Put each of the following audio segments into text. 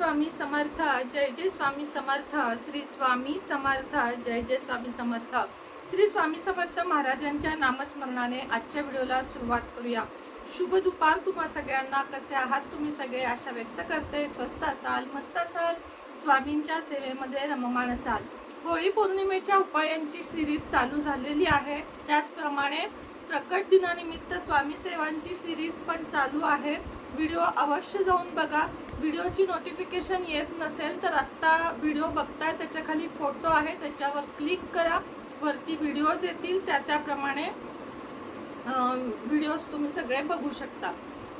स्वामी समर्थ जय जय स्वामी समर्थ श्री स्वामी समर्थ जय जय स्वामी समर्थ. श्री स्वामी समर्थ महाराजांच्या नामस्मरणाने आजच्या व्हिडिओला सुरुवात करूया. शुभ दुपार तुम्हा सगळ्यांना. कसे आहात तुम्ही सगळे? आशा व्यक्त करते. स्वस्त असाल मस्त असाल. स्वामींच्या सेवेमध्ये रममाण असाल. होळी पौर्णिमेच्या उपायांची सिरीज चालू झालेली आहे. त्याचप्रमाणे प्रकट दिनानिमित्त स्वामी सेवांची सिरीज पण चालू आहे. व्हिडिओ अवश्य जाऊन बघा. व्हिडिओची नोटिफिकेशन येत नसेल तर आत्ता व्हिडिओ बघताय त्याच्याखाली फोटो आहे त्याच्यावर क्लिक करा. वरती व्हिडिओज येतील त्या त्याप्रमाणे व्हिडिओज तुम्ही सगळे बघू शकता.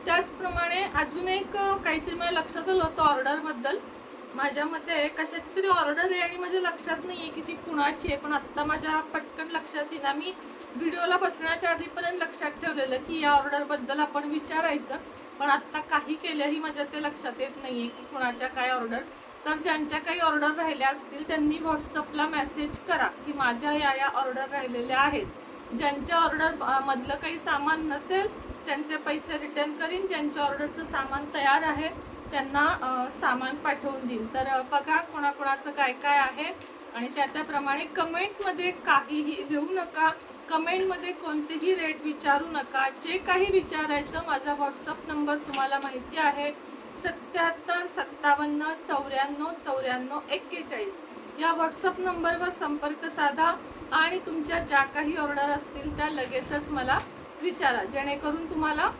त्याचप्रमाणे अजून एक काहीतरी माझ्या लक्षात आलं होतं ऑर्डरबद्दल माझ्या मते कशाची तरी ऑर्डर आहे आणि माझ्या लक्षात नाही आहे की ती कुणाची आहे पण आत्ता माझ्या पटकन लक्षात येईना. मी व्हिडिओला बसण्याच्या आधीपर्यंत लक्षात ठेवलेलं की या ऑर्डरबद्दल आपण विचारायचं. पण आत्ता काही केल्याही माझ्या ते लक्षात येत नाही आहे की कुणाच्या काय ऑर्डर. तर ज्यांच्या काही ऑर्डर राहिल्या असतील त्यांनी व्हॉट्सअपला मेसेज करा की माझ्या या या ऑर्डर राहिलेल्या आहेत. ज्यांच्या ऑर्डर मधलं काही सामान नसेल त्यांचे पैसे रिटर्न करीन. ज्यांच्या ऑर्डरचं सामान तयार आहे त्यांना सामान पाठवून देईन. तर बघा कोणाकोणाचं काय काय आहे. आणि त्या त्याप्रमाणे कमेंटमध्ये काहीही लिहू नका कमेंटमध्ये कोणतेही रेट विचारू नका. जे काही विचारायचं माझा व्हॉट्सअप नंबर तुम्हाला माहिती आहे. सत्याहत्तर सत्तावन्न चौऱ्याण्णव चौऱ्याण्णव एक्केचाळीस. या व्हॉट्सअप नंबरवर संपर्क साधा आणि तुमच्या ज्या काही ऑर्डर असतील त्या लगेचच मला विचारा. जेणेकरून तुम्हाला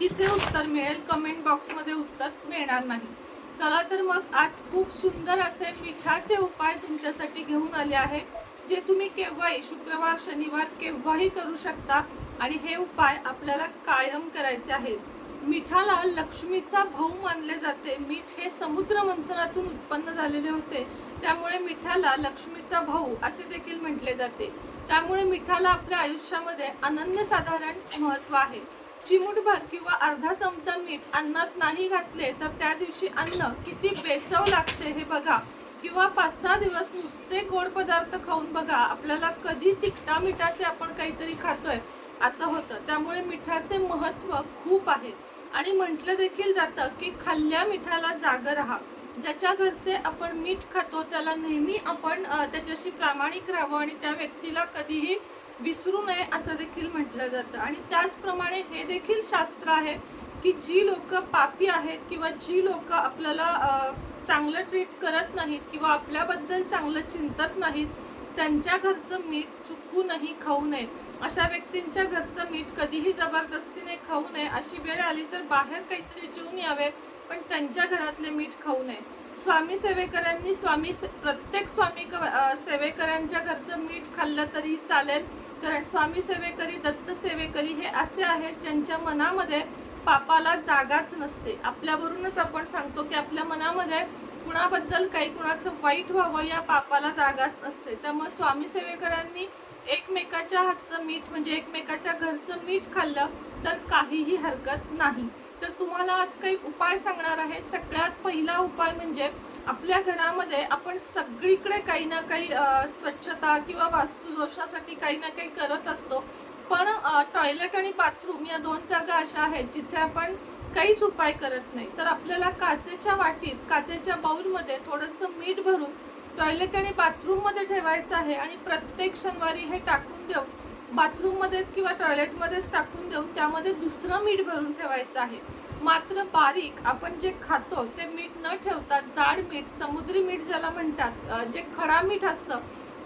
तिथे उत्तर मिळेल कमेंट बॉक्समध्ये उत्तर मिळणार नाही. चला तर मग आज खूप सुंदर असे मिठाचे उपाय तुमच्यासाठी घेऊन आले आहे जे तुम्ही केव्हाही शुक्रवार शनिवार केव्हाही करू शकता. आणि हे उपाय आपल्याला कायम करायचे आहेत. मिठाला लक्ष्मीचा भाऊ मानले जाते. मीठ हे समुद्र मंथनातून उत्पन्न झालेले होते. त्यामुळे मिठाला लक्ष्मीचा भाऊ असे देखील म्हटले जाते. त्यामुळे मिठाला आपल्या आयुष्यामध्ये अनन्यसाधारण महत्त्व आहे. चिमूटभर किंवा अर्धा चमचा मीठ अन्नात नाही घातले तर त्या दिवशी अन्न किती बेचव लागते हे बघा. किंवा पाच सहा दिवस नुसते गोड पदार्थ खाऊन बघा. आपल्याला कधी तिखटा मिठाचे आपण काहीतरी खातोय असं होतं. त्यामुळे मिठाचे महत्त्व खूप आहे. आणि म्हटलं देखील जातं की खाल्ल्या मिठाला जाग राहा. ज्याच्या घरचे आपण मीठ खातो त्याला नेहमी आपण त्याच्याशी प्रामाणिक राहावं आणि त्या व्यक्तीला कधीही विसरू नये असं देखील म्हटलं जातं. आणि त्याचप्रमाणे हे देखील शास्त्र आहे की जी लोक पापी आहेत किंवा जी लोक आपल्याला चांगलं ट्रीट करत नाहीत किंवा आपल्याबद्दल चांगलं चिंतत नाहीत त्यांच्या घरचं मीठ चुकूनही खाऊ नये. अशा व्यक्तींच्या घरचं मीठ कधीही जबरदस्तीने खाऊ नये. अशी वेळ आली तर बाहेर काहीतरी जेवून यावे पण त्यांच्या घरातले मीठ खाऊ नये. स्वामी सेवेकरांनी स्वामी से- प्रत्येक स्वामी क- सेवेकरांच्या घरचं मीठ खाल्लं तरी चालेल. कारण स्वामी सेवेकरी दत्त सेवेकरी हे असे आहेत ज्यांच्या मनामध्ये पापाला जागाच नसते. आपल्यावरूनच आपण सांगतो की आपल्या मनामध्ये कुणाबद्दल काही कुणाचं वाईट व्हावं या पापाला जागाच नसते. त्यामुळे स्वामी सेवेकरांनी एकमेकाच्या हातचं मीठ म्हणजे एकमेकाच्या घरचं मीठ खाल्लं तर काहीही हरकत नाही. तर तुम्हाला आज काही उपाय सांगणार आहे? सगळ्यात पहिला उपाय म्हणजे आपल्या घरामध्ये आपण सगळीकडे काही ना काही स्वच्छता किंवा वास्तुदोषासाठी काही ना काही करत असतो. पण टॉयलेट आणि बाथरूम या दोन जागा अशा आहेत जिथे आपण काहीच उपाय करत नाही. तर आपल्याला काचेच्या वाटीत काचेच्या बाऊलमध्ये थोडंसं मीठ भरून टॉयलेट आणि बाथरूममध्ये ठेवायचं आहे आणि प्रत्येक शनिवारी हे टाकून देऊन बाथरूममध्येच किंवा टॉयलेटमध्येच टाकून देऊन त्यामध्ये दुसरं मीठ भरून ठेवायचं आहे. मात्र बारीक आपण जे खातो ते मीठ न ठेवता जाड मीठ समुद्री मीठ ज्याला म्हणतात जे खडा मीठ असतं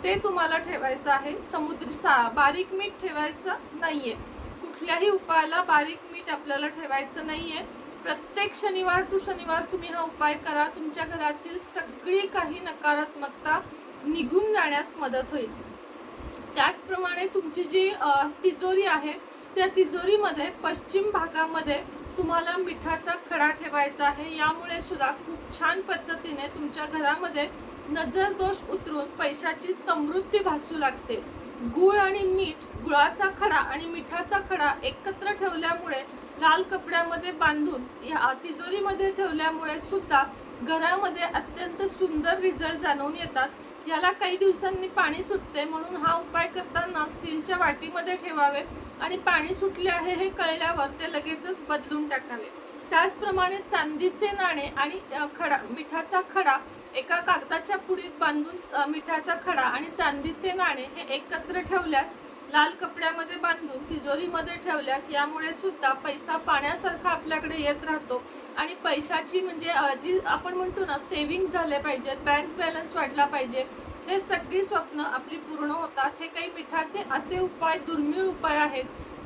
ते तुम्हाला ठेवायचं आहे. समुद्री सा बारीक मीठ ठेवायचं नाही आहे कुठल्याही उपायाला बारीक मीठ आपल्याला ठेवायचं नाहीये. प्रत्येक शनिवार टू शनिवार तुम्ही हा उपाय करा. तुमच्या घरातील सगळी काही नकारात्मकता निघून जाण्यास मदत होईल. त्याचप्रमाणे तुमची जी तिजोरी आहे त्या तिजोरीमध्ये पश्चिम भागामध्ये तुम्हाला मिठाचा खडा ठेवायचा आहे. यामुळे सुद्धा खूप छान पद्धतीने तुमच्या घरामध्ये नजर दोष उतरून पैशाची समृद्धी भासू लागते. गुळ आणि मीठ गुळाचा खडा आणि मिठाचा खडा एकत्र ठेवल्यामुळे लाल कपड्यामध्ये बांधून या तिजोरीमध्ये ठेवल्यामुळे सुद्धा घरामध्ये अत्यंत सुंदर रिझल्ट जाणवून येतात. याला काही दिवसांनी पाणी सुटते म्हणून हा उपाय करताना स्टीलच्या वाटीमध्ये ठेवावे आणि पाणी सुटले आहे हे कळल्यावर ते लगेचच बदलून टाकावे. त्याचप्रमाणे चांदीचे नाणे आणि खडा मिठाचा खडा एका कागदाच्या पुडीत बांधून मिठाचा खडा आणि चांदीचे नाणे हे एकत्र ठेवल्यास लाल कपड्यामध्ये बांधून तिजोरीमध्ये ठेवल्यास यामुळे सुद्धा पैसा पाण्यासारखा आपल्याकडे येत राहतो. आणि पैशाची म्हणजे जी आपण म्हणतो ना सेव्हिंग झाले पाहिजेत बँक बॅलन्स वाढला पाहिजे हे सगळी स्वप्न आपली पूर्ण होतात. हे काही मिठाचे असे उपाय दुर्मिळ उपाय आहेत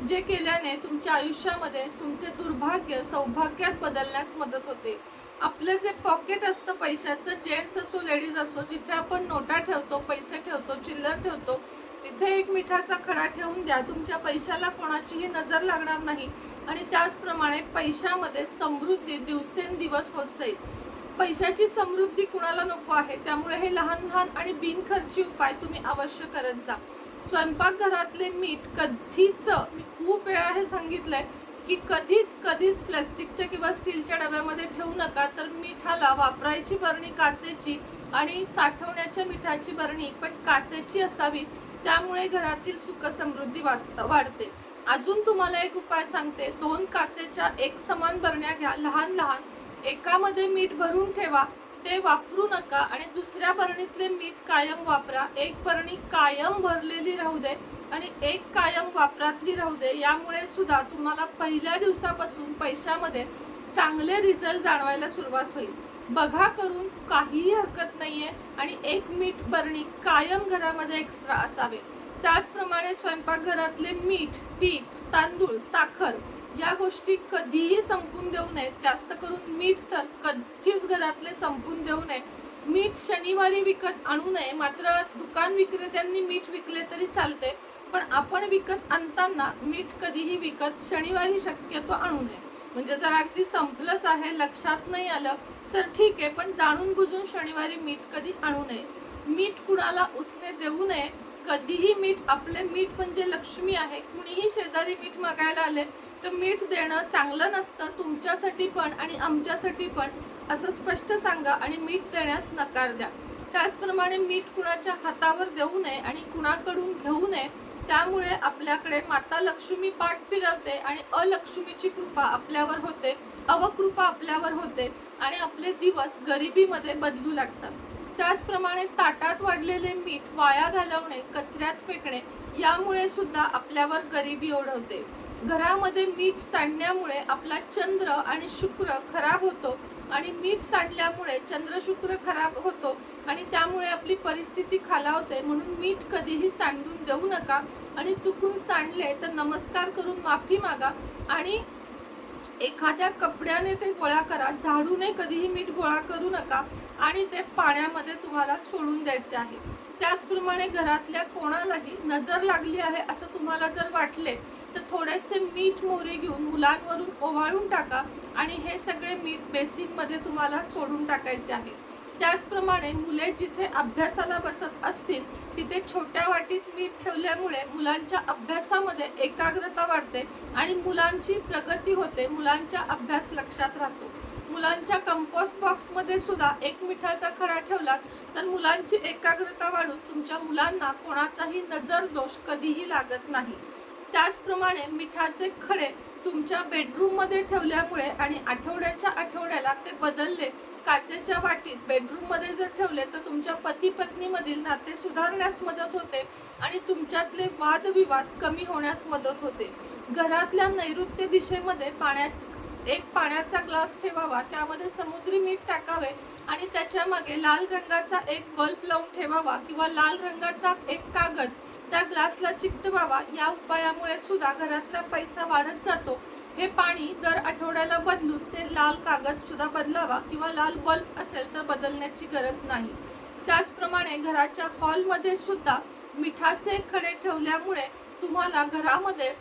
जे केल्याने तुमच्या आयुष्यामध्ये तुमचे दुर्भाग्य सौभाग्यात बदलण्यास मदत होते. आपलं जे पॉकेट असतं पैशाचं जेंट्स असो लेडीज असो जिथे आपण नोटा ठेवतो पैसे ठेवतो चिल्लर ठेवतो तिथे एक मिठाचा खडा ठेवून द्या. तुमच्या पैशाला कोणाचीही नजर लागणार नाही. आणि त्याचप्रमाणे पैशामध्ये समृद्धी दिवसेंदिवस होत जाईल. पैशाची समृद्धी कुणाला नको आहे? त्यामुळे हे लहान लहान आणि बिनखर्ची उपाय तुम्ही अवश्य करत जा. स्वयंपाकघरातले मीठ कधीच मी खूप वेळा हे सांगितलंय की कधीच कधीच प्लॅस्टिकच्या किंवा स्टीलच्या डब्यामध्ये ठेवू नका. तर मिठाला वापरायची बरणी काचेची आणि साठवण्याच्या मिठाची बरणी पण काचेची असावी त्यामुळे घरातील सुख समृद्धी वाढ- वाढते. अजून तुम्हाला एक उपाय सांगते. दोन काचेच्या एक समान बरण्या घ्या. लहान लहान. एकामध्ये मीठ भरून ठेवा. ते वापरू नका आणि दुसऱ्या बरणीतले मीठ कायम वापरा. एक बरणी कायम भरलेली राहू दे आणि एक कायम वापरातली राहू दे. यामुळे सुद्धा तुम्हाला पहिल्या दिवसापासून पैशामध्ये चांगले रिझल्ट जाणवायला सुरुवात होईल. बघा करून काहीही हरकत नाही आहे आणि एक मीठ बरणी कायम घरामध्ये एक्स्ट्रा असावे. त्याचप्रमाणे स्वयंपाकघरातले मीठ पीठ तांदूळ साखर या गोष्टी कधीही संपून देऊ नयेत. जास्त करून मीठ तर कधीच घरातले संपून देऊ नये. मीठ शनिवारी विकत आणू नये. मात्र दुकान विक्रेत्यांनी मीठ विकले तरी चालते. पण आपण विकत आणताना मीठ कधीही विकत शनिवारी शक्यतो आणू नये. म्हणजे जर अगदी संपलंच आहे लक्षात नाही आलं तर ठीक आहे. पण जाणून बुजून शनिवारी मीठ कधी आणू नये? मीठ कुणाला उसने देऊ नये? कधीही मीठ आपले मीठ म्हणजे लक्ष्मी आहे. कुणीही शेजारी मीठ मागायला आले तर मीठ देणं चांगलं नसतं तुमच्यासाठी पण आणि आमच्यासाठी पण. असं स्पष्ट सांगा आणि मीठ देण्यास नकार द्या. त्याचप्रमाणे मीठ कुणाच्या हातावर देऊ नये आणि कुणाकडून घेऊ नये त्यामुळे आपल्याकडे माता लक्ष्मी पाठ फिरवते आणि अलक्ष्मीची कृपा आपल्यावर होते अवकृपा आपल्यावर होते आणि आपले दिवस गरिबीमध्ये बदलू लागतात. त्याचप्रमाणे ताटात वाढलेले मीठ वाया घालवणे कचऱ्यात फेकणे यामुळे सुद्धा आपल्यावर गरिबी ओढवते. घरामध्ये मीठ सांडण्यामुळे आपला चंद्र आणि शुक्र खराब होतो आणि मीठ सांडल्यामुळे चंद्र शुक्र खराब होतो आणि त्यामुळे आपली परिस्थिती खालावते. म्हणून मीठ कधीही सांडून देऊ नका आणि चुकून सांडले तर नमस्कार करून माफी मागा आणि एखाद्या कपड्याने ते गोळा करा. झाडूने कधीही मीठ गोळा करू नका आणि ते पाण्यामध्ये तुम्हाला सोडून द्यायचे आहे. त्याचप्रमाणे घरातल्या कोणालाही नजर लागली आहे असं तुम्हाला जर वाटले तर थोडेसे मीठ मोहरी घेऊन मुलांवरून ओवाळून टाका आणि हे सगळे मीठ बेसिनमध्ये तुम्हाला सोडून टाकायचे आहे. त्याचप्रमाणे मुले जिथे अभ्यासाला बसत असतील तिथे छोट्या वाटीत मीठ ठेवल्यामुळे मुलांच्या अभ्यासामध्ये एकाग्रता वाढते आणि मुलांची प्रगती होते मुलांच्या अभ्यास लक्षात राहतो. मुलांच्या कंपोस्ट बॉक्समध्ये सुद्धा एक मिठाचा खडा ठेवला तर मुलांची एकाग्रता वाढून तुमच्या मुलांना कोणाचाही नजर दोष कधीही लागत नाही. त्याचप्रमाणे मिठाचे खडे तुमच्या बेडरूममध्ये ठेवल्यामुळे आणि आठवड्याच्या आठवड्याला ते बदलले. काचेच्या वाटीत बेडरूममध्ये जर ठेवले तर तुमच्या पती पत्नीमधील नाते सुधारण्यास मदत होते आणि तुमच्यातले वादविवाद कमी होण्यास मदत होते. घरातल्या नैऋत्य दिशेमध्ये पाण्यात एक पाण्याचा ग्लास ठेवावा त्यामध्ये समुद्री मीठ टाकावे आणि त्याच्यामागे लाल रंगाचा एक बल्ब लावून ठेवावा किंवा लाल रंगाचा एक कागद त्या ग्लासला चिकटवावा. या उपायामुळे सुद्धा घरातला पैसा वाढत जातो. हे पाणी दर आठवड्याला बदलून ते लाल कागद सुद्धा बदलावा किंवा लाल बल्ब असेल तर बदलण्याची गरज नाही. त्याचप्रमाणे घराच्या हॉलमध्ये सुद्धा मिठाचे खडे ठेवल्यामुळे तुम्हाला घरामध्ये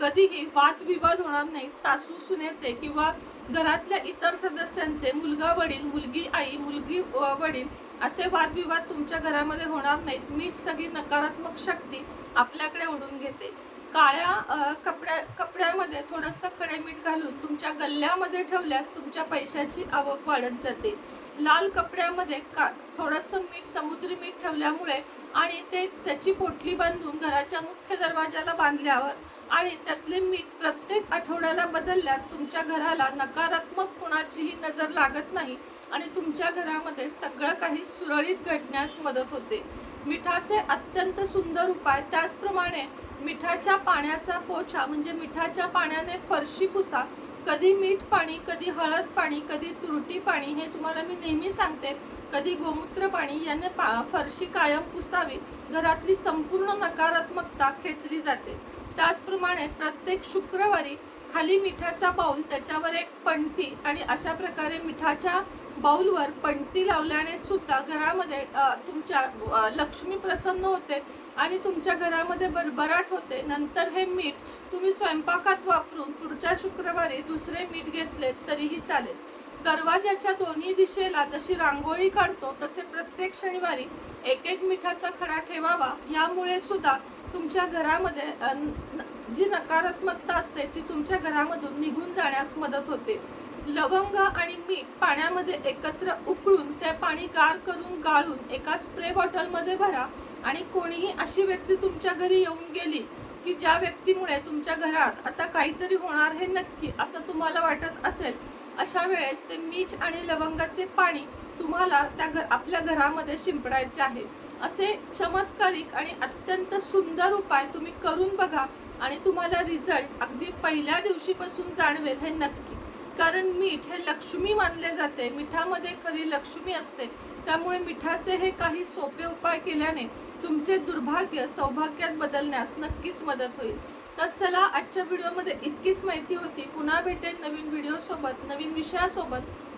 कधीही वादविवाद होणार नाहीत. सासू सुनेचे किंवा घरातल्या इतर सदस्यांचे मुलगा वडील मुलगी आई मुलगी वडील असे वादविवाद तुमच्या घरामध्ये होणार नाहीत. मीठ सगळी नकारात्मक शक्ती आपल्याकडे ओढून घेते. काळ्या कपड्या कपड्यामध्ये थोडंसं खडे मीठ घालून तुमच्या गल्ल्यामध्ये ठेवल्यास तुमच्या पैशाची आवक वाढत जाते. लाल कपड्यामध्ये का थोडंसं मीठ समुद्री मीठ ठेवल्यामुळे आणि ते त्याची पोटली बांधून घराच्या मुख्य दरवाजाला बांधल्यावर आणि त्यातले मीठ प्रत्येक आठवड्याला बदलल्यास तुमच्या घराला नकारात्मक कुणाचीही नजर लागत नाही आणि तुमच्या घरामध्ये सगळं काही सुरळीत घडण्यास मदत होते. मिठाचे अत्यंत सुंदर उपाय त्याचप्रमाणे मिठाच्या पाण्याचा पोछा म्हणजे मिठाच्या पाण्याने फरशी पुसा. कधी मीठ पाणी कधी हळद पाणी कधी तुरटी पाणी हे तुम्हाला मी नेहमी सांगते. कधी गोमूत्र पाणी याने पा फरशी कायम पुसावी. घरातली संपूर्ण नकारात्मकता खेचली जाते. त्याचप्रमाणे प्रत्येक शुक्रवारी खाली मिठाचा बाऊल त्याच्यावर एक पणती आणि अशा प्रकारे मिठाच्या बाऊलवर पणती लावल्याने सुद्धा घरामध्ये तुमच्या लक्ष्मी प्रसन्न होते आणि तुमच्या घरामध्ये भरभराट होते. नंतर हे मीठ तुम्ही स्वयंपाकात वापरून पुढच्या शुक्रवारी दुसरे मीठ घेतले तरीही चालेल. दरवाजाच्या दोन्ही दिशेला जशी रांगोळी काढतो तसे प्रत्येक शनिवारी एक एक मिठाचा खडा ठेवावा. यामुळे सुद्धा तुमच्या घरामध्ये न- जी नकारात्मकता असते ती तुमच्या घरामधून निघून जाण्यास मदत होते. लवंग आणि मीठ पाण्यामध्ये एकत्र उकळून ते पाणी गार करून गाळून एका स्प्रे बॉटलमध्ये भरा आणि कोणीही अशी व्यक्ती तुमच्या घरी येऊन गेली की ज्या व्यक्तीमुळे तुमच्या घरात आता काहीतरी होणार हे नक्की असं तुम्हाला वाटत असेल अशा वेळेस ते मीठ आणि लवंगाचे पाणी तुम्हाला त्या घर आपल्या घरामध्ये शिंपडायचे आहे. असे चमत्कारिक आणि अत्यंत सुंदर उपाय तुम्ही करून बघा आणि तुम्हाला रिझल्ट अगदी पहिल्या दिवशीपासून जाणवेल हे नक्की. कारण मीठ हे लक्ष्मी मानले जाते. मिठामध्ये खरी लक्ष्मी असते. त्यामुळे मिठाचे हे काही सोपे उपाय केल्याने तुमचे दुर्भाग्य सौभाग्यात बदलण्यास नक्कीच मदत होईल. तर चला आजच्या व्हिडिओमध्ये इतकीच माहिती होती. पुन्हा भेटेल नवीन व्हिडिओ सोबत नवीन विषयासोबत.